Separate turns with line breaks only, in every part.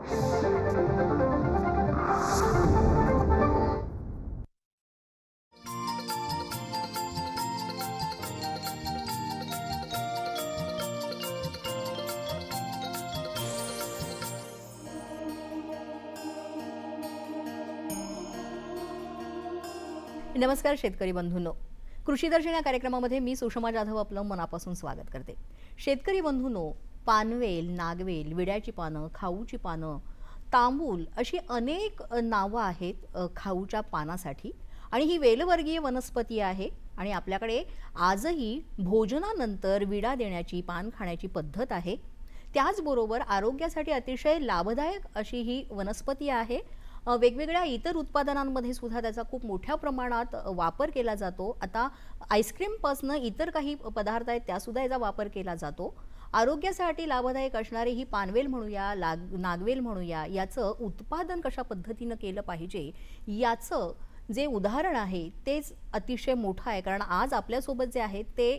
नमस्कार शेतकरी बंधूंनो. कृषी दर्शन या कार्यक्रमामध्ये मी सुषमा जाधव आपलं मनापासून स्वागत करते. शेतकरी बंधूंनो पानवेल नागवेल विड्याची पानं खाऊची पानं तांबूल अशी अनेक नावं आहेत खाऊच्या पानासाठी. आणि ही वेलवर्गीय वनस्पती आहे आणि आपल्याकडे आजही भोजनानंतर विडा देण्याची पान खाण्याची पद्धत आहे. त्याचबरोबर आरोग्यासाठी अतिशय लाभदायक अशी ही वनस्पती आहे. वेगवेगळ्या इतर उत्पादनांमध्ये सुद्धा त्याचा खूप मोठ्या प्रमाणात वापर केला जातो. आता आईस्क्रीमपासनं इतर काही पदार्थ आहेत त्यासुद्धा याचा वापर केला जातो. आरोग्यासाठी लाभदायक असणारी ही पानवेल म्हणूया लाग नागवेल म्हणूया याचं उत्पादन कशा पद्धतीनं केलं पाहिजे याचं जे उदाहरण आहे तेच अतिशय मोठं आहे. कारण आज आपल्यासोबत जे आहेत ते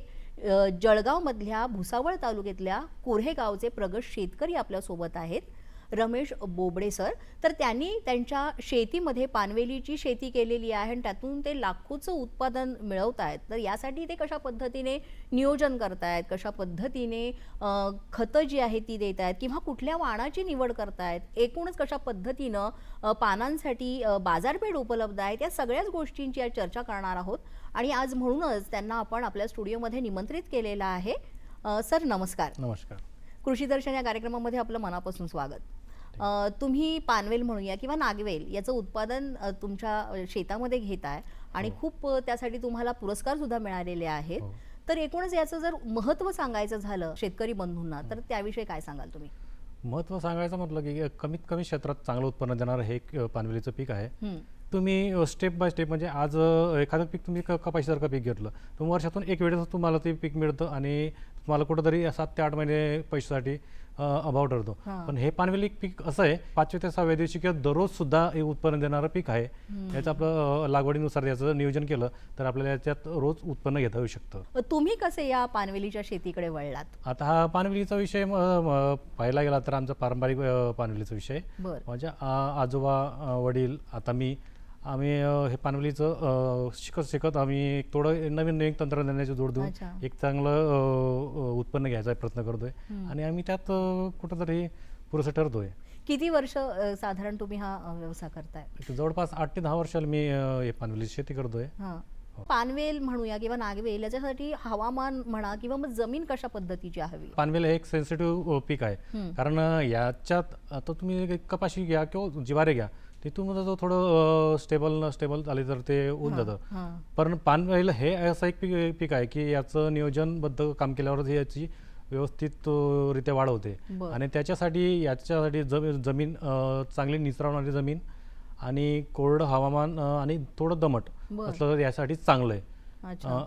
जळगावमधल्या भुसावळ तालुक्यातल्या कोरेगावचे प्रगत शेतकरी आपल्यासोबत आहेत. रमेश बोबडे सर. तर त्यांनी त्यांच्या शेतीमध्ये पानवेलीची शेती केलेली आहे आणि त्यातून ते लाखोचं उत्पादन मिळवत आहेत तर यासाठी ते कशा पद्धतीने नियोजन करतायत? कशा पद्धतीने खतं जी आहेत ती देत आहेत किंवा कुठल्या वाणाची निवड करतायत? एकूणच कशा पद्धतीनं पानांसाठी बाजारपेठ उपलब्ध आहे त्या सगळ्याच गोष्टींची आज चर्चा करणार आहोत. आणि आज म्हणूनच त्यांना आपण आपल्या स्टुडिओमध्ये निमंत्रित केलेलं आहे. सर नमस्कार.
नमस्कार.
कृषी दर्शन या कार्यक्रमामध्ये आपलं मनापासून स्वागत. तुम्ही पानवेल म्हणूया किंवा नागवेल याचं उत्पादन तुमच्या शेतामध्ये घेताय आणि
हो.
खूप त्यासाठी तुम्हाला पुरस्कार सुद्धा मिळालेले आहेत.
हो.
तर एकूणच याचं जर महत्त्व सांगायचं झालं शेतकरी बंधूंना तर त्याविषयी काय सांगाल तुम्ही?
महत्त्व सांगायचं म्हटलं की कमीत कमी क्षेत्रात चांगलं उत्पन्न देणारं हे पानवेलीचं पीक आहे.
हं,
तुम्ही स्टेप बाय स्टेप म्हणजे आज एखादं पीक तुम्ही कपाशीसारखं पीक घेतलं तर वर्षातून एक वेळेस तुम्हाला ते पीक मिळतं आणि तुम्हाला कुठंतरी सात ते आठ महिने पैशासाठी अभाव ठरतो. पण हे पानवेली पीक असं आहे पाचव्या ते सहाव्या दिवशी किंवा दररोज सुद्धा उत्पन्न देणारं पीक आहे. याचं आपलं लागवडीनुसार याचं नियोजन केलं तर आपल्याला याच्यात रोज उत्पन्न घेता येऊ शकतं.
तुम्ही कसे या पानवेलीच्या शेतीकडे वळलात?
आता हा पानवेलीचा विषय पाहायला गेला तर आमचा पारंपरिक पानवेलीचा विषय माझ्या आ- आजोबा वडील आता मी आम्ही हे पानवलीचं शिकत शिकत आम्ही थोडं नवीन नवीन तंत्रज्ञानाची जोड देऊन. एक चांगलं उत्पन्न घ्यायचा प्रयत्न करतोय. आणि आम्ही त्यात कुठंतरी पुरेसं ठरतोय
किती वर्ष साधारण तुम्ही हा व्यवसाय करताय
जवळपास आठ ते दहा वर्षाला मी हे पानवलीची शेती करतोय
हां. पानवेल म्हणूया किंवा नागवेल याच्यासाठी हवामान म्हणा किंवा मग जमीन कशा पद्धतीची हवी
पानवेल हे एक सेन्सिटिव्ह पीक आहे. कारण याच्यात आता तुम्ही कपाशी घ्या किंवा जिवारे घ्या तिथून जर थोडं स्टेबल स्टेबल झाले तर ते होऊन जातं. पण पानवेल हे असं एक पीक पीक आहे की याचं नियोजनबद्ध काम केल्यावरच याची व्यवस्थित रित्या वाढ होते. आणि त्याच्यासाठी याच्यासाठी जमीन चांगली निचरावणारी जमीन आणि कोरडं हवामान आणि थोडं दमट. असलं तर यासाठी चांगलं आहे.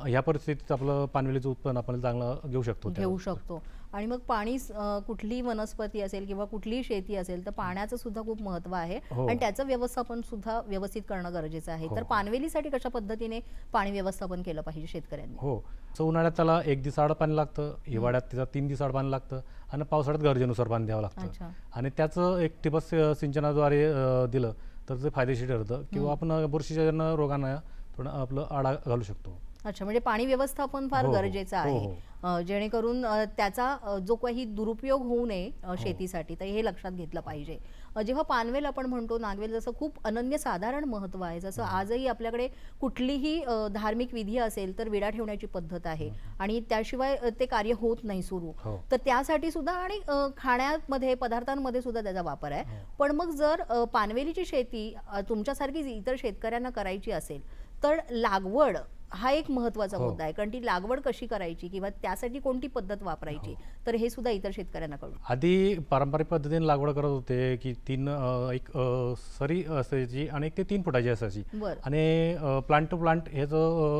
ह्या परिस्थितीत आपलं पानवेलीचं उत्पन्न आपण चांगलं घेऊ शकतो
घेऊ शकतो. आणि मग पाणी अं, कुठलीही वनस्पती असेल किंवा कुठलीही शेती असेल तर पाण्याचं सुद्धा खूप महत्त्व आहे.
हो.
आणि त्याचं व्यवस्थापन सुद्धा व्यवस्थित करणं गरजेचं आहे.
हो,
तर. पानवेलीसाठी कशा पद्धतीने पाणी व्यवस्थापन केलं पाहिजे शेतकऱ्यांनी?
हो. सो उन्हाळ्यात त्याला एक दिवसाआड पाणी लागतं हिवाळ्यात त्याला तीन दिवसाआड पाणी लागतं आणि पावसाळ्यात गरजेनुसार पाणी द्यावं लागतं. आणि त्याचं एक ठिबक सिंचनाद्वारे दिलं तर ते फायदेशीर ठरतं. किंवा आपण बुरशीजन्य रोगांना थोडं आपलं आळा घालू शकतो.
अच्छा म्हणजे पाणी व्यवस्थापन फार
हो, हो.
गरजेचं
हो,
आहे.
हो.
जेणेकरून त्याचा जो काही दुरुपयोग होऊ नये शेतीसाठी तर हे लक्षात घेतलं पाहिजे. जेव्हा पानवेल आपण म्हणतो नागवेल जसं खूप अनन्यसाधारण महत्त्व आहे. जसं आजही आपल्याकडे कुठलीही धार्मिक विधी असेल तर विडा ठेवण्याची पद्धत आहे. आणि त्याशिवाय ते कार्य होत नाही सुरू.
हो.
तर त्यासाठी सुद्धा आणि खाण्यामध्ये पदार्थांमध्ये सुद्धा त्याचा वापर आहे. पण मग जर पानवेलीची शेती तुमच्यासारखी इतर शेतकऱ्यांना करायची असेल तर लागवड हा एक महत्त्वाचा
हो.
मुद्दा आहे कारण ती लागवड कशी करायची किंवा त्यासाठी कोणती पद्धत वापरायची
हो.
तर हे सुद्धा इतर शेतकऱ्यांना कळू
आधी पारंपरिक पद्धतीने लागवड करत होते की तीन अ, एक अ, सरी असायची आणि एक ते तीन फुटाची असायची
बर
आणि प्लांट टू प्लांट हे अ,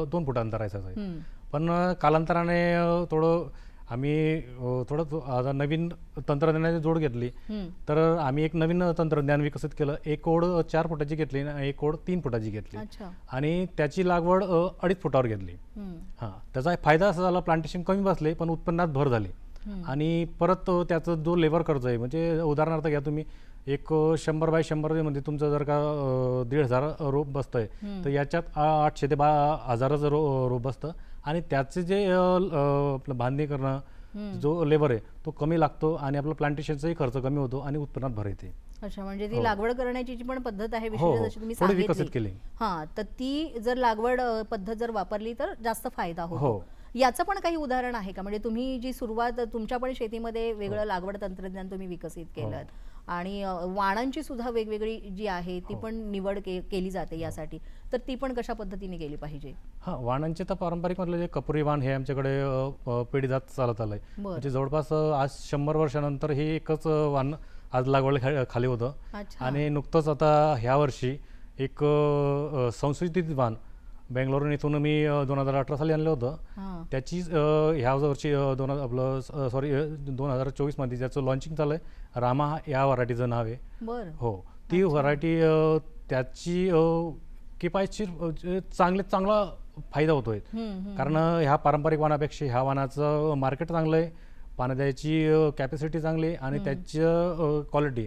दोन फुट अंतर असायचं
हम्म.
पण अ, कालांतराने अ, थोडं आम्ही थोडं आता नवीन तंत्रज्ञानाची जोड घेतली. तर आम्ही एक नवीन तंत्रज्ञान विकसित केलं. एक ओढ चार फुटाची घेतली आणि एक ओढ तीन फुटाची घेतली.
अच्छा.
आणि त्याची लागवड अडीच फुटावर घेतली. हां. त्याचा फायदा असा झाला प्लांटेशन कमी बसले पण उत्पन्नात भर झाली. आणि परत त्याचा जो लेबर खर्च आहे म्हणजे उदाहरणार्थ घ्या तुम्ही एक शंभर बाय शंभरमध्ये तुमचं जर का दीड हजार रोप बसतंय तर याच्यात आठशे ते बा हजाराचं रो रोप बसतं. आणि त्याचे जे आपलं बांधणी करणं जो लेबर आहे तो कमी लागतो आणि आपलं प्लांटेशनचाही खर्च कमी होतो आणि उत्पन्नात भर येते
अच्छा म्हणजे ती
हो.
लागवड करण्याची जी पण पद्धत आहे
हो,
विशेष
हो.
जशी तुम्ही सांगितली. हा तर ती जर लागवड पद्धत जर वापरली तर जास्त फायदा होतो. याचं पण काही उदाहरण आहे का म्हणजे तुम्ही जी सुरुवात तुमच्या पण शेतीमध्ये. वेगळं लागवड तंत्रज्ञान तुम्ही विकसित केलं आणि वाणांची सुद्धा वेगवेगळी जी आहे
हो.
ती पण निवड के- केली जाते यासाठी. तर ती पण कशा पद्धतीने केली पाहिजे?
हां वाणांचे तर पारंपरिक म्हटलं जे कपुरी वाण हे आमच्याकडे अ, पिढीजात चालत आलंय. म्हणजे जवळपास आज शंभर वर्षानंतर हे एकच वाण आज लागवड खाली होतं. आणि नुकतंच आता ह्या वर्षी एक संशोधित वाण बेंगलोरून इथून मी दोन हजार अठरा साली आणलं होतं. त्याची ह्या वर्षी दोन हजार आपलं सॉरी दोन हजार चोवीसमध्ये ज्याचं लॉन्चिंग झालं आहे रामा या व्हरायटीचं नाव आहे. हो. ती व्हरायटी त्याची किफायतशीर चांगले चांगला फायदा होतोय. कारण ह्या पारंपरिक वाणापेक्षा ह्या वाणाचं मार्केट चांगलं आहे पानं द्यायची कॅपॅसिटी चांगली आहे आणि त्याचं क्वालिटी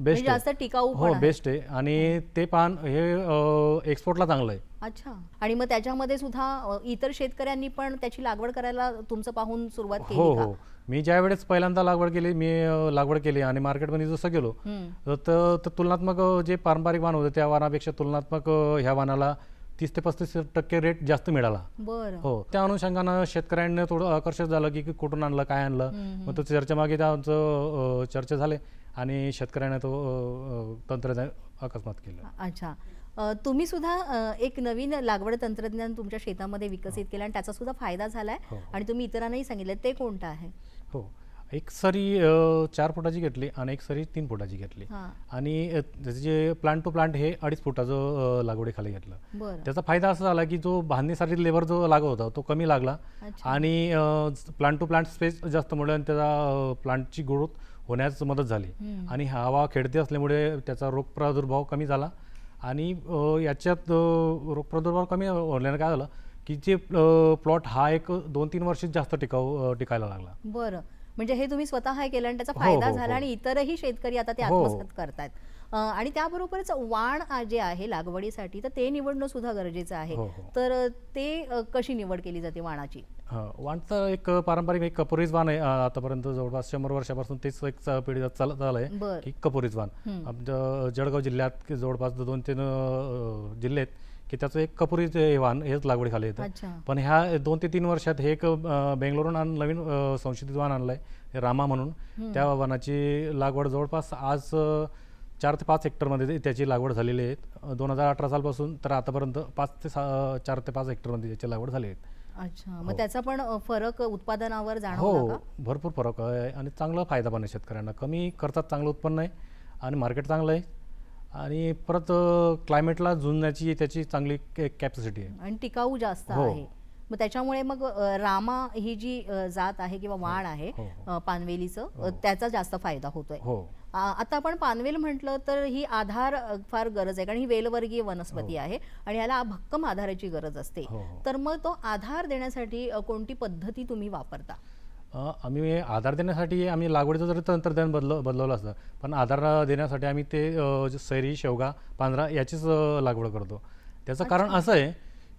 बेस्ट
म्हणजे जास्त टिकाऊ
हो
पण आहे.
बेस्ट आहे. आणि ते पान हे एक्सपोर्टला चांगलं आहे.
अच्छा. आणि मग त्याच्यामध्ये सुद्धा अ, इतर शेतकऱ्यांनी पण त्याची लागवड करायला तुमचं पाहून सुरुवात
हो
केली का?
हो. मी ज्या वेळेस पहिल्यांदा लागवड केली मी अ, लागवड केली आणि मार्केटमध्ये जसं गेलो
हम्म.
तर तर तुलनात्मक अ, जे पारंपरिक वाण होते त्या वाणापेक्षा तुलनात्मक अ, ह्या वाणाला तीस ते पस्तीस टक्के रेट जास्त मिळाला.
बरं.
हो त्या अनुषंगानं शेतकऱ्यांना थोडं आकर्षित झालं की की कुठून आणलं काय आणलं. मग तो चर्चेमागे त्याचं अ, चर्चा झाले. आणि शेतकऱ्यांना तो तंत्रज्ञान अकस्मात केलं.
अच्छा. तुम्ही सुद्धा एक नवीन लागवड तंत्रज्ञान तुमच्या शेतामध्ये विकसित केलं आणि त्याचा सुद्धा फायदा झालाय
हो.
आणि तुम्ही इतरांनाही सांगितलं ते कोणतं आहे?
हो. एक सरी चार फुटाची घेतली आणि एक सरी तीन फुटाची घेतली.
हा.
आणि त्याचे जे प्लांट टू प्लांट हे अडीच फुटाचं लागवडीखाली घेतलं. त्याचा फायदा असा झाला की जो बांधणीसाठी लेबर जो लागत होता तो कमी लागला. आणि प्लांट टू प्लांट स्पेस जास्त मुळे आणि त्याचा प्लांटची ग्रोथ होण्यास मदत झाली. आणि हवा खेळती असल्यामुळे त्याचा रोग प्रादुर्भाव कमी झाला आणि याच्यात रोग प्रादुर्भाव कमी होण्यानं काय झालं की जे प्लॉट हा एक दोन तीन वर्ष जास्त टिकाऊ अ, टिकायला लागला
बरं म्हणजे हे तुम्ही स्वतः केलं आणि त्याचा
हो,
फायदा
हो,
झाला
हो.
आणि इतरही शेतकरी आता ते. आत्मसात करतायत अ, आणि त्याबरोबरच वाण जे आहे लागवडीसाठी तर ते निवडणं सुद्धा गरजेचं आहे.
हो, हो.
तर ते कशी निवड केली जाते वाणाची?
हा, वाणचं एक पारंपरिक एक कपुरीज वाण आहे. आतापर्यंत जवळपास शंभर वर्षापासून तेच एक पिढी चालत आलं आहे. की कपुरीज वाण. आमच्या जळगाव जिल्ह्यात की जवळपास दोन तीन जिल्हे आहेत की त्याचं एक कपुरीच हे वाण हेच लागवडीखाली येतं. पण ह्या दोन ते तीन वर्षात हे एक बेंगलोरून आण नवीन संशोधित वाण आणलं आहे रामा म्हणून. त्या वाणाची लागवड जवळपास आज चार ते पाच हेक्टरमध्ये त्याची लागवड झालेली आहे. दोन हजार अठरा सालपासून तर आतापर्यंत पाच ते सा चार ते पाच हेक्टरमध्ये त्याची लागवड झाली आहे.
अच्छा
हो.
मग त्याचा पण फरक उत्पादनावर जाणवला
हो भरपूर फरक आहे आणि चांगला फायदा पण आहे शेतकऱ्यांना. कमी खर्चात चांगलं उत्पन्न आहे आणि मार्केट चांगलं आहे. आणि परत क्लायमेटला झुंजण्याची त्याची चांगली कॅपॅसिटी आहे.
आणि टिकाऊ जास्त
हो.
आहे. मग त्याच्यामुळे मग रामा ही जी जात आहे किंवा वाण आहे
हो,
पानवेलीचं त्याचा जास्त फायदा होतोय.
हो.
आता आपण पानवेल म्हटलं तर ही आधार फार गरज आहे. कारण ही वेलवर्गीय वनस्पती आहे आणि याला भक्कम आधाराची गरज असते.
हो, हो.
तर मग तो आधार देण्यासाठी कोणती पद्धती तुम्ही वापरता?
आम्ही आधार देण्यासाठी आम्ही लागवडीचं जरी तंत्रज्ञान बदल बदलवलं असतं पण आधार देण्यासाठी आम्ही ते सैरी शेवगा पांढरा याचीच लागवड करतो. त्याचं कारण असं आहे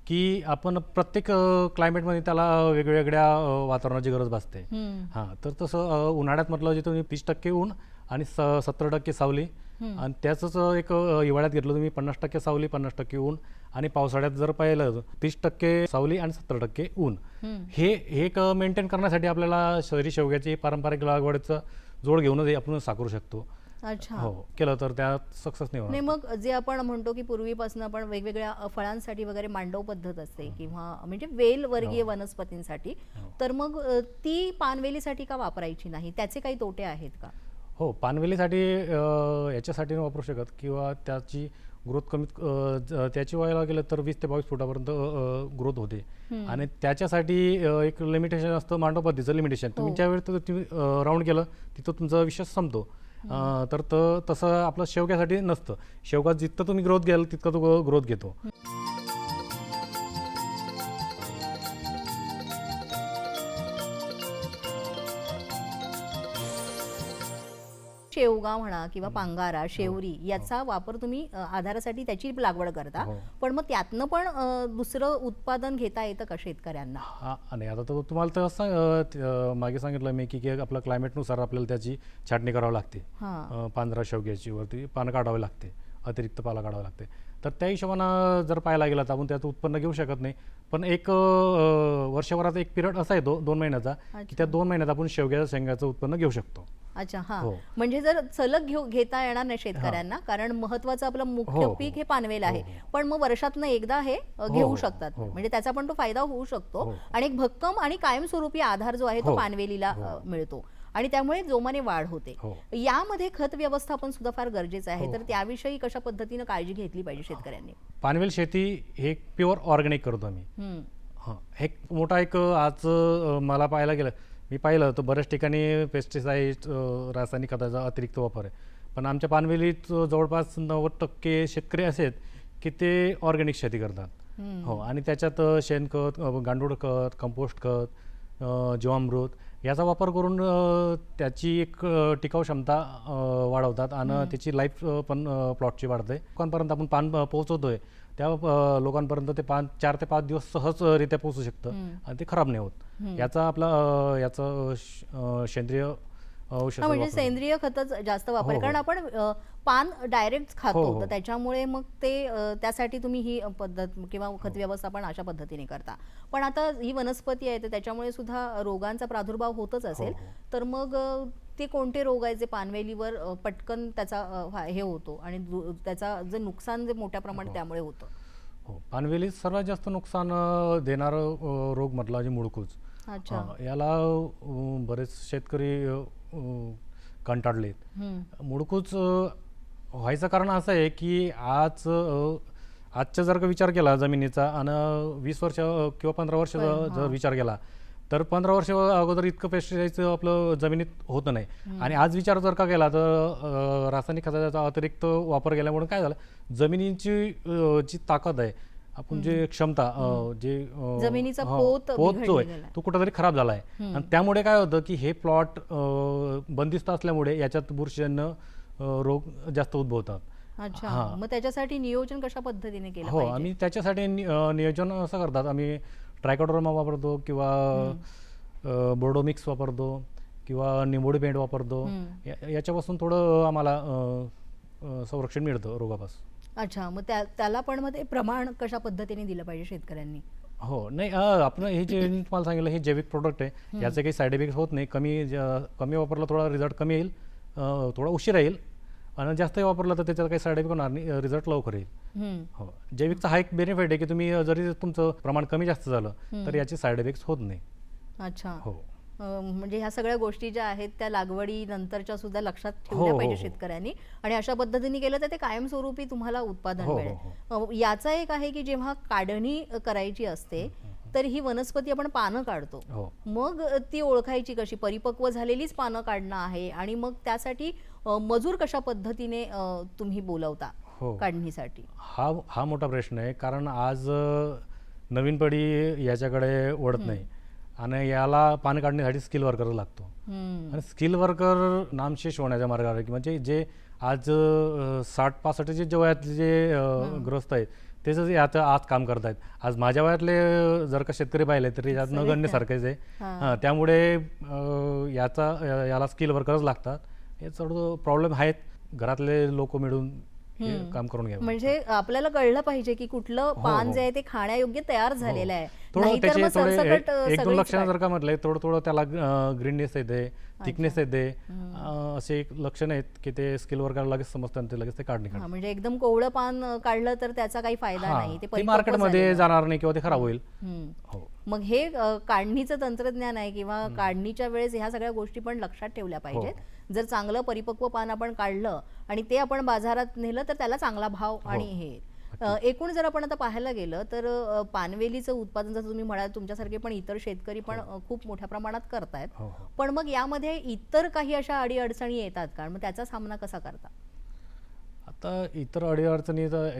की आपण प्रत्येक क्लायमेटमध्ये त्याला वेगवेगळ्या वातावरणाची गरज भासते. हां तर तसं उन्हाळ्यात म्हटलं जे तुम्ही तीस टक्के ऊन आणि स सत्तर टक्के सावली. आणि त्याचंच एक हिवाळ्यात घेतलं तुम्ही पन्नास टक्के सावली पन्नास टक्के ऊन. आणि पावसाळ्यात जर पाहिलं तीस टक्के सावली आणि सत्तर टक्के ऊन. हे हे एक मेंटेन करण्यासाठी आपल्याला शहरी शेवग्याची पारंपरिक लागवडीचं जोड घेऊनच हे आपण साकरू शकतो.
अच्छा.
हो केलं तर त्यात सक्सेस नाही
नाही मग जे आपण म्हणतो की पूर्वीपासून आपण वेगवेगळ्या फळांसाठी वगैरे मांडव पद्धत असते किंवा म्हणजे वेल वर्गीय वनस्पतींसाठी तर मग ती पानवेलीसाठी का वापरायची नाही? त्याचे काही तोटे आहेत का?
हो पानवेलीसाठी याच्यासाठी नाही वापरू शकत किंवा त्याची ग्रोथ कमीत ज- त्याची व्हायला गेलं तर वीस ते बावीस फुटापर्यंत ग्रोथ होते. आणि त्याच्यासाठी एक लिमिटेशन असतं मांडव पद्धतीचं लिमिटेशन तुम्ही ज्या वेळेस तुम्ही राऊंड केलं तिथं तुमचा विश्वास संपतो. तर त- तसं आपलं शेवग्यासाठी नसतं. शेवगा जितकं तुम्ही ग्रोथ घ्याल तितकं तो ग्रोथ घेतो.
शेवगा म्हणा किंवा पांगारा शेवरी याचा वापर तुम्ही आधारासाठी त्याची लागवड करता.
हो.
पण मग त्यातनं पण दुसरं उत्पादन घेता येतं का शेतकऱ्यांना?
हा आणि आता तर तुम्हाला तर सांग अं, त- अं, मागे सांगितलं मी की आपलं क्लायमेटनुसार आपल्याला त्याची छाटणी करावी लागते.
हा.
पांढरा शेवग्याची वरती पानं काढावे लागते. अतिरिक्त पाला काढावे लागते. तर त्या हिशोबानं जर पाहायला गेला तर आपण त्याचं उत्पन्न घेऊ शकत नाही. पण एक वर्षभराचा एक पिरियड असा येतो दोन महिन्याचा की त्या दोन महिन्यात आपण शेवग्याच्या शेंगाचं उत्पन्न घेऊ शकतो.
अच्छा हा.
हो.
म्हणजे जर सलग घेऊ घेता येणार नाही शेतकऱ्यांना कारण महत्वाचं आपलं मुख्य
हो, हो.
पीक हे पानवेल आहे. पण मग वर्षातनं एकदा हे घेऊ शकतात. म्हणजे त्याचा पण तो फायदा होऊ शकतो. आणि एक भक्कम आणि कायमस्वरूपी आधार जो आहे तो. पानवेलीला मिळतो. आणि त्यामुळे जोमाने वाढ होते
हो.
यामध्ये खत व्यवस्थापन सुद्धा फार गरजेचं आहे
हो,
तर. त्याविषयी कशा पद्धतीनं काळजी घेतली पाहिजे शेतकऱ्यांनी
पानवेल शेती हे प्युअर ऑर्गॅनिक करतो आम्ही. हां एक मोठा एक आज मला पाहायला गेलं मी पाहिलं तर बऱ्याच ठिकाणी पेस्टिसाईड रासायनिक खताचा अतिरिक्त वापर आहे पण आमच्या पानवेलीत जवळपास नव्वद टक्के शेतकरी असे आहेत की ते ऑर्गॅनिक शेती करतात. हो आणि त्याच्यात शेणखत गांडूळ खत कंपोस्ट खत जीवामृत याचा वापर करून त्याची एक टिकाऊ क्षमता वाढवतात आणि त्याची लाईफ पण प्लॉटची वाढते. लोकांपर्यंत आपण पान पोहोचवतोय त्या लोकांपर्यंत ते पान चार ते पाच दिवस सहजरित्या पोहोचू शकतं. आणि ते खराब नाही होत. याचा आपला याचं सेंद्रिय
हा म्हणजे सेंद्रिय खतच जास्त वापर.
हो, हो.
कारण आपण पान डायरेक्ट खातो.
हो.
तर त्याच्यामुळे मग ते त्यासाठी तुम्ही ही पद्धत किंवा खत व्यवस्थापन अशा पद्धतीने करता. पण आता ही वनस्पती आहे तर त्याच्यामुळे सुद्धा रोगांचा प्रादुर्भाव होतच असेल. तर मग ते कोणते रोग आहेत जे पानवेलीवर पटकन त्याचा हे होतो? आणि त्याचा जे नुकसान जे मोठ्या प्रमाणात त्यामुळे होतं?
हो. पानवेलीत सर्वात जास्त नुकसान देणारं रोग म्हटलं म्हणजे हा, याला बरेच शेतकरी कंटाळलेत. मुळकूच व्हायचं कारण असं आहे की आज आजचा जर का विचार केला जमिनीचा आणि वीस वर्ष किंवा पंधरा वर्ष जर. विचार केला तर पंधरा वर्ष अगोदर इतकं पेस्टिसाईडचं आपलं जमिनीत होतं नाही आणि आज विचार जर का केला तर रासायनिक खताचा अतिरिक्त वापर केल्यामुळे काय झालं जमिनीची जी ताकद आहे आपण जे क्षमता अ, जे अ,
जमिनीचा
हा,
पोत
जो आहे. तो कुठेतरी खराब झाला आहे. आणि त्यामुळे काय होतं की हे प्लॉट बंदिस्त असल्यामुळे याच्यात बुरशीजन्य अ, रोग जास्त उद्भवतात.
अच्छा.
हा.
मग त्याच्यासाठी नियोजन कशा पद्धतीने केलं
हो
पाहिजे?
आम्ही त्याच्यासाठी नि- अ, नियोजन असं करतात. आम्ही ट्रायकोडर्मा वापरतो किंवा अ, बोर्डोमिक्स वापरतो किंवा निंबोडी पेंट वापरतो. या- याच्यापासून थोडं आम्हाला अ, अ, संरक्षण मिळतं रोगापासून.
अच्छा मग त्या त्याला पण मग ते प्रमाण कशा पद्धतीने दिलं पाहिजे शेतकऱ्यांनी?
हो नाही अ, आपण हे जे मी तुम्हाला सांगितलं हे जैविक प्रोडक्ट आहे. याचे काही साईड इफेक्ट होत नाही. कमी ज- कमी वापरला थोडा रिझल्ट कमी येईल. अ, थोडा उशीर येईल. आणि जास्तही वापरला तर त्याच्यात काही साईड इफेक्ट होणार नाही. रिझल्ट लवकर येईल.
हम्म.
हो. जैविकचा हा एक बेनिफिट आहे की तुम्ही अ, जरी तुमचं प्रमाण कमी जास्त झालं तर याचे साईड इफेक्ट्स होत नाही.
अच्छा.
हो.
म्हणजे ह्या सगळ्या गोष्टी ज्या आहेत त्या लागवडी नंतरच्या सुद्धा लक्षात
हो,
ठेवल्या
हो,
पाहिजे
हो.
शेतकऱ्यांनी. आणि अशा पद्धतीने केलं तर ते कायमस्वरूपी तुम्हाला उत्पादन मिळेल. याचा एक आहे की जेव्हा काढणी करायची असते तर ही वनस्पती आपण पानं काढतो. मग ती ओळखायची कशी? परिपक्व झालेलीच पानं काढणं आहे आणि मग त्यासाठी मजूर कशा पद्धतीने तुम्ही बोलवता
हो.
काढणीसाठी?
हा हा मोठा प्रश्न आहे. कारण आज नवीन पिढी याच्याकडे वळत नाही. आणि याला पान काढण्यासाठी स्किल वर्कर लागतो. आणि स्किल वर्कर नामशेष होण्याच्या मार्गावर म्हणजे जे आज साठ पासष्टचे जे वयातले जे ग्रस्त आहेत तेच यात आज काम करत आहेत आज माझ्या वयातले जर का शेतकरी पाहिले तर यात
सगळे
नगण्य सारखेच आहे. त्यामुळे याचा याला स्किल वर्करच लागतात. हे थोडं प्रॉब्लेम आहेत. घरातले लोक मिळून हे काम करून घ्यावं
म्हणजे आपल्याला कळलं पाहिजे की कुठलं पान
हो.
जे आहे ते खाण्यायोग्य तयार झालेलं आहे. नाहीतर मग सरसकट
एक दोन लक्षणं जर का म्हटलंय थोडं थोडं त्याला ग्रीननेस येते थिकनेस येते असे एक लक्षण आहेत की ते स्किल वर्करला लगेच समजतं आणि ते लगेच ते काढणे
हा, म्हणजे एकदम कोवळं पान काढलं तर त्याचा काही फायदा नाही. ते
मार्केटमध्ये. जाणार नाही किंवा ते खराब होईल. हो.
मग हे काढणीचं तंत्रज्ञान आहे किंवा काढणीच्या वेळेस ह्या सगळ्या गोष्टी पण लक्षात ठेवल्या
हो.
पाहिजेत. जर चांगलं परिपक्व पान आपण काढलं आणि ते आपण बाजारात नेलं तर त्याला चांगला भाव
हो.
आणि हे. एकूण जर आपण आता पाहायला गेलं तर पानवेलीचं उत्पादन जसं तुम्ही म्हणाल तुमच्यासारखे पण इतर शेतकरी पण अ, खूप मोठ्या प्रमाणात करतायत.
हो हो.
पण मग यामध्ये इतर काही अशा अडी अडचणी येतात का? मग त्याचा सामना कसा करता?
आता इतर अडीअडचणी तर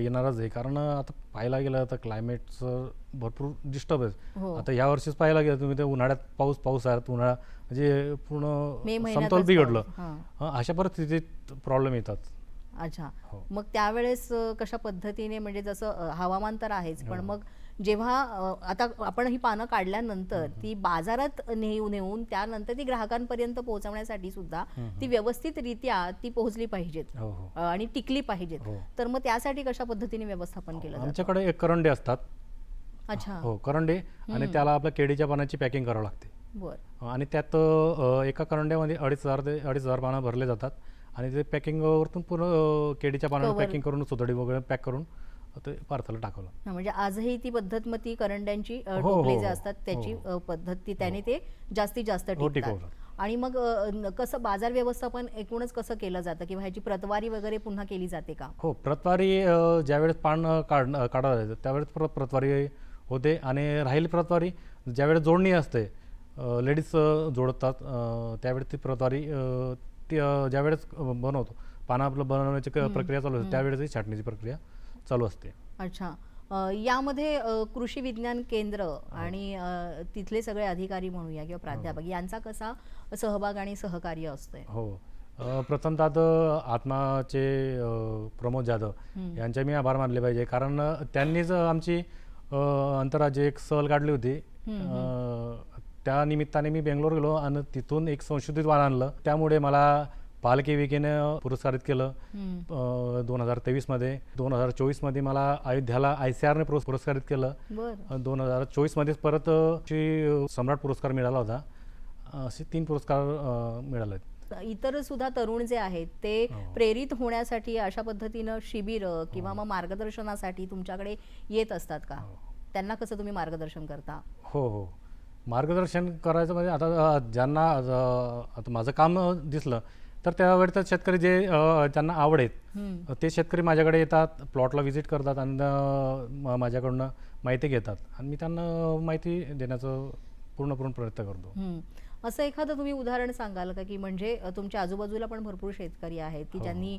येणारच आहे कारण आता पाहायला गेलं तर क्लायमेटचं भरपूर डिस्टर्ब आहे
हो
आता या वर्षीच पाहायला गेलं तुम्ही ते उन्हाळ्यात पाऊस पाऊस आहे उन्हाळा म्हणजे
मे
पूर्ण
महिन्यातच
समतोल बिघडलं.
हां.
अ, अशा परिस्थितीत प्रॉब्लेम येतात
अच्छा.
हो.
मग त्यावेळेस अ, कशा पद्धतीने म्हणजे जसं अ, हवामान तर आहेच पण
हो.
मग जेव्हा अ, आता आपण ही पानं काढल्यानंतर ती बाजारात नेऊ नेऊन त्यानंतर ती ग्राहकांपर्यंत पोहोचवण्यासाठी सुद्धा ती व्यवस्थितरित्या ती पोहोचली पाहिजेत
हो हो.
अ, आणि टिकली पाहिजेत.
हो.
तर मग त्यासाठी कशा पद्धतीने व्यवस्थापन केलं जातं?
आमच्याकडे एक करंडे असतात.
अच्छा.
हो करंडे आणि त्याला आपल्या केळीच्या पानाची पॅकिंग करावं लागते.
बर.
आणि त्यात अ, एका करंड्यामध्ये अडीच हजार ते अडीच हजार पानं भरले जातात. आणि ते पॅकिंगवरतून पूर्ण पानाने
Cover.
पॅकिंग करून सुतडी वगैरे पॅक करून ते पार्सल टाकवलं.
हा, म्हणजे आजही ती पद्धत मग ती करंड्यांची
हो, हो,
टोपले जे
हो.
असतात त्याची
हो,
पद्धत ती त्याने ते जास्तीत जास्त
हो.
आणि मग कसं बाजार व्यवस्थापन एकूणच कसं केलं जातं? किंवा ह्याची प्रतवारी वगैरे पुन्हा केली जाते का?
हो प्रतवारी ज्यावेळेस पान काढ येतं त्यावेळेस परत प्रतवारी होते. आणि राहील प्रतवारी ज्यावेळेस जोडणी असते लेडीज जोडतात त्यावेळेस ती प्रतवारी ज्यावेळेस बनवतो. पानं आपलं बनवण्याची प्रक्रिया चालू असते. त्यावेळेस ही छाटणीची प्रक्रिया चालू असते.
अच्छा. यामध्ये कृषी विज्ञान केंद्र
हो.
आणि तिथले सगळे अधिकारी म्हणूया किंवा प्राध्यापक यांचा कसा सहभाग आणि सहकार्य असतंय?
हो. प्रथमतः तर आत्माचे प्रमोद जाधव यांचे मी आभार मानले पाहिजे. कारण त्यांनीच आमची अ, आंतरराज्य एक सहल काढली होती. अ, त्या निमित्ताने मी बेंगलोर गेलो आणि तिथून एक संशोधित वाण आणलं. त्यामुळे मला पालकी विकेनं पुरस्कारित केलं. दोन हजार तेवीसमध्ये. दोन हजार चोवीसमध्ये मला अयोध्याला आय सी आरने पुरस्कारित केलं. दोन हजार चोवीसमध्येच परत अ, श्री सम्राट पुरस्कार मिळाला होता. असे तीन पुरस्कार मिळाले
इतर सुद्धा तरुण जे आहेत ते
हो.
प्रेरित होण्यासाठी अशा पद्धतीनं शिबिर किंवा मग मार्गदर्शनासाठी तुमच्याकडे येत असतात का?
हो.
त्यांना कसं तुम्ही मार्गदर्शन करता?
हो हो. मार्गदर्शन करायचं म्हणजे आता ज्यांना आता माझं काम दिसलं तर त्यावेळी तर शेतकरी जे अ, ज्यांना आवड आहेत
हम्म.
ते शेतकरी माझ्याकडे येतात प्लॉटला व्हिजिट करतात आणि माझ्याकडनं माहिती घेतात आणि मी त्यांना माहिती देण्याचं पूर्णपूर्ण प्रयत्न करतो.
असं एखादं तुम्ही उदाहरण सांगाल का की म्हणजे तुमच्या आजूबाजूला पण भरपूर शेतकरी आहेत की
हो.
ज्यांनी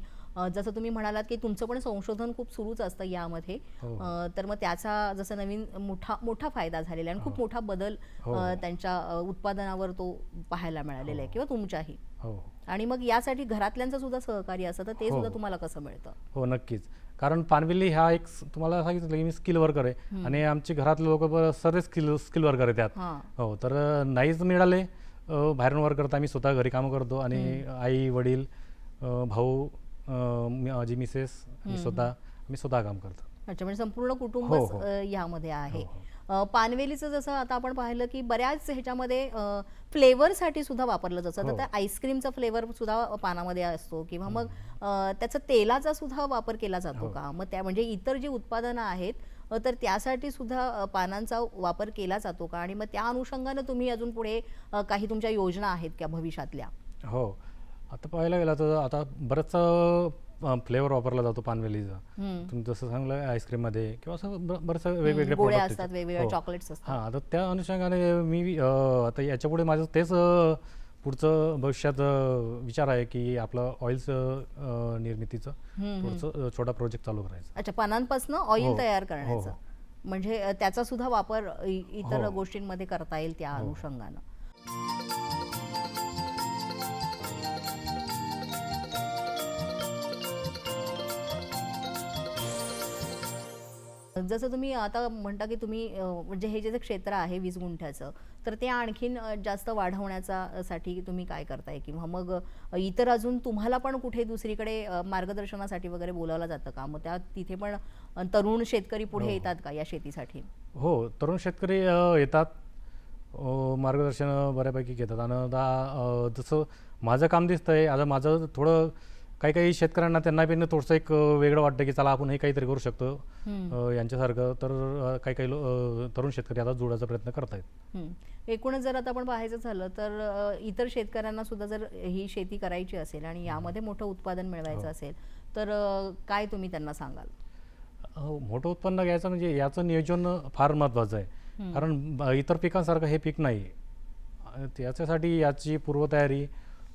जसं तुम्ही म्हणालात की तुमचं पण संशोधन खूप सुरूच असतं यामध्ये.
हो.
तर मग त्याचा जसं नवीन मोठा मोठा फायदा झालेला आणि खूप मोठा बदल
हो.
त्यांच्या उत्पादनावर तो पाहायला मिळालेला आहे किंवा तुमच्याही.
हो.
आणि मग यासाठी घरातल्यांचं सुद्धा सहकार्य असतं तर ते
हो.
सुद्धा तुम्हाला कसं मिळतं?
हो नक्कीच. कारण पानविल्ली हा एक तुम्हाला सांगितलं की मी स्किल वर्कर आहे आणि आमचे घरातले लोक सर्व स्किल स्किल वर्कर आहे त्यात.
हां.
हो तर नाहीच मिळाले बाहेरून वर्क करता आम्ही स्वतः घरी कामं करतो आणि आई वडील भाऊ मी- माझी मिसेस मी स्वतः आम्ही स्वतः काम करतो.
अच्छा म्हणजे संपूर्ण कुटुंब
हो, हो.
यामध्ये आहे.
हो,
पानवेलीचं जसं आता आपण पाहिलं की बऱ्याच ह्याच्यामध्ये फ्लेवरसाठी सुद्धा वापरलं जातं.
हो.
तर त्या आईस्क्रीमचा फ्लेवर सुद्धा पानामध्ये असतो किंवा मग त्याचा तेलाचा सुद्धा वापर केला जातो
हो.
का? मग त्या म्हणजे इतर जी उत्पादनं आहेत तर त्यासाठी सुद्धा पानांचा वापर केला जातो का? आणि मग त्या अनुषंगानं तुम्ही अजून पुढे काही तुमच्या योजना आहेत का भविष्यातल्या?
हो. आता पाहायला गेलं तर आता बरंचसा फ्लेवर वापरला जातो पानवेलीचा. तुम्ही जसं सांगलं आईस्क्रीममध्ये किंवा असं ब- बरंचसं वेगवेगळे
गोळ्या
product
असतात. वेगवेगळ्या
हो.
चॉकलेट्स असतात
हां आता त्या अनुषंगाने मी अ, आता याच्यापुढे माझं तेच अ, पुढचं भविष्यात अ, विचार आहे की आपलं ऑइलचं निर्मितीचं थोडंसं अ, छोटा प्रोजेक्ट चालू करायचा
अच्छा पानांपासून ऑइल
हो.
तयार
हो,
करण्याचं
हो.
म्हणजे अ, त्याचा सुद्धा वापर इ- इतर
हो.
गोष्टींमध्ये करता येईल त्या अनुषंगानं जसं तुम्ही आता म्हणता की तुम्ही म्हणजे हे जे जे क्षेत्र आहे वीस गुंठ्याचं तर ते आणखीन जास्त वाढवण्याचा साठी तुम्ही काय करताय? किंवा मग इतर अजून तुम्हाला पण कुठे दुसरीकडे मार्गदर्शनासाठी वगैरे बोलावलं जातं का? मग त्या तिथे पण तरुण शेतकरी पुढे येतात का या शेतीसाठी?
हो तरुण शेतकरी येतात. मार्गदर्शन बऱ्यापैकी घेतात. आणि जसं माझं काम दिसतंय आता माझं थोडं काही काही शेतकऱ्यांना त्यांना पण थोडंसं एक वेगळं वाटतं की चला आपण हे काहीतरी करू शकतो. अ, यांच्यासारखं तर काही काही लो अ, तरुण शेतकरी आता जोडायचा प्रयत्न करत आहेत
हं. एकूणच जर आता आपण पाहायचं झालं तर अ, इतर शेतकऱ्यांना सुद्धा जर ही शेती करायची असेल आणि यामध्ये मोठं उत्पादन मिळवायचं असेल तर अ, काय तुम्ही त्यांना सांगाल?
अ, मोठं उत्पन्न घ्यायचं म्हणजे याचं नियोजन फार महत्त्वाचं आहे. कारण ब- इतर पिकांसारखं हे पीक नाही. अ, त्याच्यासाठी याची पूर्वतयारी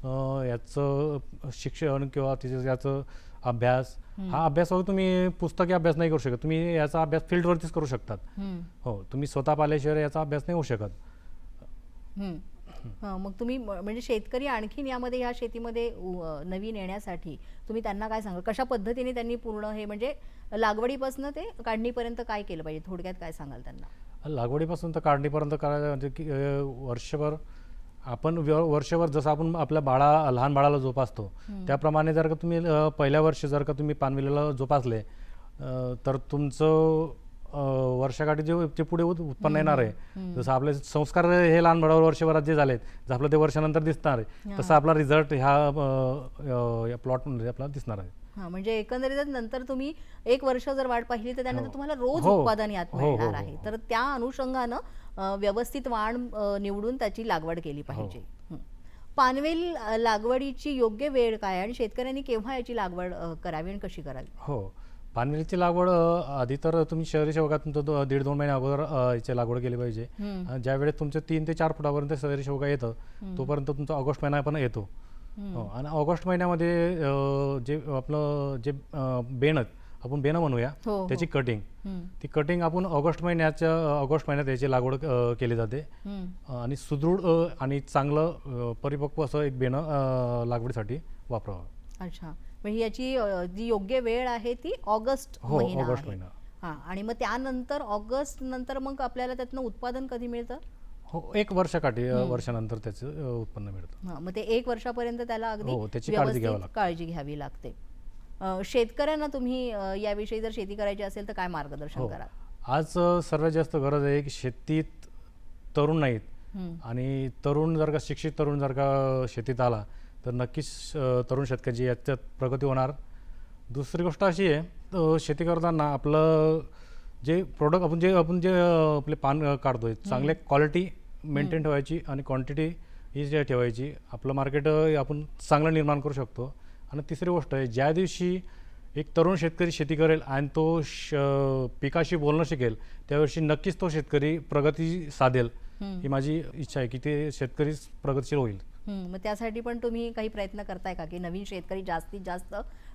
याचं शिक्षण किंवा तिचं याचं अभ्यास हा अभ्यास फक्त तुम्ही पुस्तकी अभ्यास नाही करू शकत. तुम्ही याचा अभ्यास फील्डवरतीच करू शकतात. हो तुम्ही स्वतः पाल्याशिवाय याचा अभ्यास नाही होऊ शकत.
हं, मग तुम्ही म्हणजे शेतकरी आणखीन यामध्ये ह्या शेतीमध्ये नवीन येण्यासाठी तुम्ही त्यांना काय सांगाल? कशा पद्धतीने त्यांनी पूर्ण हे म्हणजे लागवडीपासून ते काढणीपर्यंत काय केलं पाहिजे? थोडक्यात काय सांगाल त्यांना?
लागवडीपासून तर काढणीपर्यंत करायचं म्हणजे वर्षभर आपण वर्षभर जसं आपण आपल्या बाळा लहान बाळाला जोपासतो त्याप्रमाणे जर का तुम्ही पहिल्या वर्षी जर का तुम्ही पानविलेला जोपासले तर तुमचं वर्षाकाठी जे जे पुढे उत- उत्पन्न येणार आहे. जसं आपले संस्कार हे लहान बाळावर वर्षभरात जे झालेत जसं आपलं ते वर्षानंतर दिसणार आहे तसं आपला रिझल्ट ह्या प्लॉटमध्ये आपला दिसणार आहे.
हा म्हणजे एकंदरीतच नंतर तुम्ही एक वर्ष जर वाट पाहिली तर त्यानंतर
हो.
तुम्हाला रोज
हो.
उत्पादन यात
हो,
मिळणार आहे. तर त्या अनुषंगानं व्यवस्थित वाण निवडून त्याची लागवड केली पाहिजे.
हो.
हं. पानवेल लागवडीची योग्य वेळ काय आणि शेतकऱ्यांनी केव्हा याची लागवड करावी आणि कशी करावी?
हो. पानवेलीची लागवड आधी तर तुम्ही शहरी शेवगात तुमचं दीड दोन महिन्या अगोदर याची लागवड केली पाहिजे. ज्या वेळेस तुमचं तीन ते चार फुटापर्यंत शहरी शेवगा येतं तोपर्यंत तुमचा ऑगस्ट महिना पण येतो. हो, आणि ऑगस्ट महिन्यामध्ये जे आपलं जे अ, बेणं आपण बेणं म्हणूया.
हो, हो.
त्याची कटिंग. ती कटिंग आपण ऑगस्ट महिन्याच्या ऑगस्ट महिन्यात याची लागवड अ, केली जाते. आणि सुदृढ अ, आणि चांगलं अ, परिपक्व असं एक बेणं अ, लागवडीसाठी वापरावं.
अच्छा. म्हणजे याची अ, जी योग्य वेळ आहे ती ऑगस्ट
हो,
महिना
ऑगस्ट
आहे.
महिना.
हा. आणि मग त्यानंतर ऑगस्ट नंतर मग आपल्याला त्यातनं उत्पादन कधी मिळतं?
हो एक वर्षाकाठी अ, वर्षानंतर त्याचं अ, उत्पन्न मिळतं.
हा, मग ते एक वर्षापर्यंत त्याला अगदी
हो, त्याची काळजी
व्यवस्थित
घ्यावी लागते.
काळजी घ्यावी लागते. शेतकऱ्यांना तुम्ही याविषयी जर शेती करायची असेल तर काय मार्गदर्शन
हो.
कराल?
आज सर्वात जास्त गरज आहे की शेतीत तरुण नाहीत. आणि तरुण जर का शिक्षित तरुण जर का शेतीत आला तर नक्कीच तरुण शेतकऱ्याची याच्यात प्रगती होणार. दुसरी गोष्ट अशी आहे शेती करताना आपलं जे प्रोडक्ट आपण जे आपण जे आपले पान काढतोय चांगले क्वालिटी मेंटेन ठेवायची आणि क्वांटिटी ही जे ठेवायची आपलं मार्केट आपण चांगलं निर्माण करू शकतो. आणि तिसरी गोष्ट आहे ज्या दिवशी एक तरुण शेतकरी शेती करेल आणि तो श पिकाशी बोलणं शिकेल त्यावर्षी नक्कीच तो शेतकरी प्रगती साधेल. ही माझी इच्छा आहे की ते शेतकरी प्रगतशील होईल.
मग त्यासाठी पण तुम्ही काही प्रयत्न करताय का की नवीन शेतकरी जास्तीत जास्त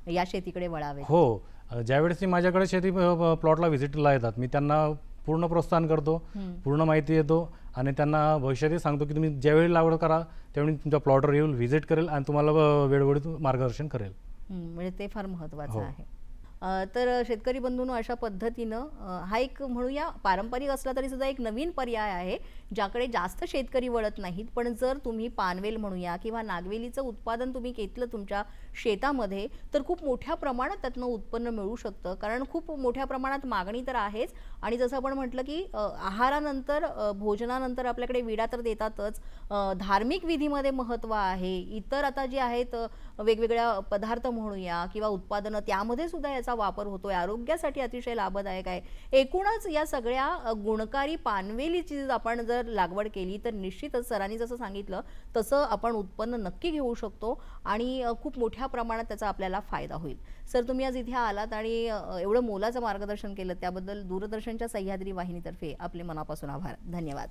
या शेतीकडे वळावे
हो. ज्यावेळेस माझ्याकडे शेती प्लॉटला व्हिजिटला येतात मी त्यांना पूर्ण प्रोत्साहन करतो पूर्ण माहिती देतो आणि त्यांना भविष्यातही सांगतो की तुम्ही ज्यावेळी लागवड करा त्यावेळी तुमच्या प्लॉटवर येऊन व्हिजिट करेल आणि तुम्हाला वेळोवेळी मार्गदर्शन करेल.
म्हणजे ते फार महत्त्वाचं
हो.
आहे. तर शेतकरी बंधूंनो अशा पद्धतीनं हा एक म्हणूया पारंपरिक असला तरी सुद्धा एक नवीन पर्याय आहे ज्याकडे जास्त शेतकरी वळत नाहीत. पण जर तुम्ही पानवेल म्हणूया किंवा नागवेलीचं उत्पादन तुम्ही घेतलं तुमच्या शेतामध्ये तर खूप मोठ्या प्रमाणात त्यातनं उत्पन्न मिळू शकतं. कारण खूप मोठ्या प्रमाणात मागणी तर आहेच. आणि जसं आपण म्हटलं की आहारानंतर भोजनानंतर आपल्याकडे विडा तर देतातच. धार्मिक विधीमध्ये महत्त्व आहे. इतर आता जे आहेत वेगवेगळ्या पदार्थ म्हणूया किंवा उत्पादनं त्यामध्ये सुद्धा याचा वापर होतोय. आरोग्यासाठी अतिशय लाभदायक आहे. एकूणच या सगळ्या गुणकारी पानवेलीची जर आपण जर लागवड केली तर निश्चितच सरांनी जसं सांगितलं तसं आपण उत्पन्न नक्की घेऊ शकतो. आणि खूप मोठ्या प्रमाणात त्याचा आपल्याला फायदा होईल. सर तुम्ही आज इथे आलात आणि एवढं मोलाचं मार्गदर्शन केलं त्याबद्दल दूरदर्शनच्या सह्याद्री वाहिनीतर्फे आपले मनापासून आभार. धन्यवाद.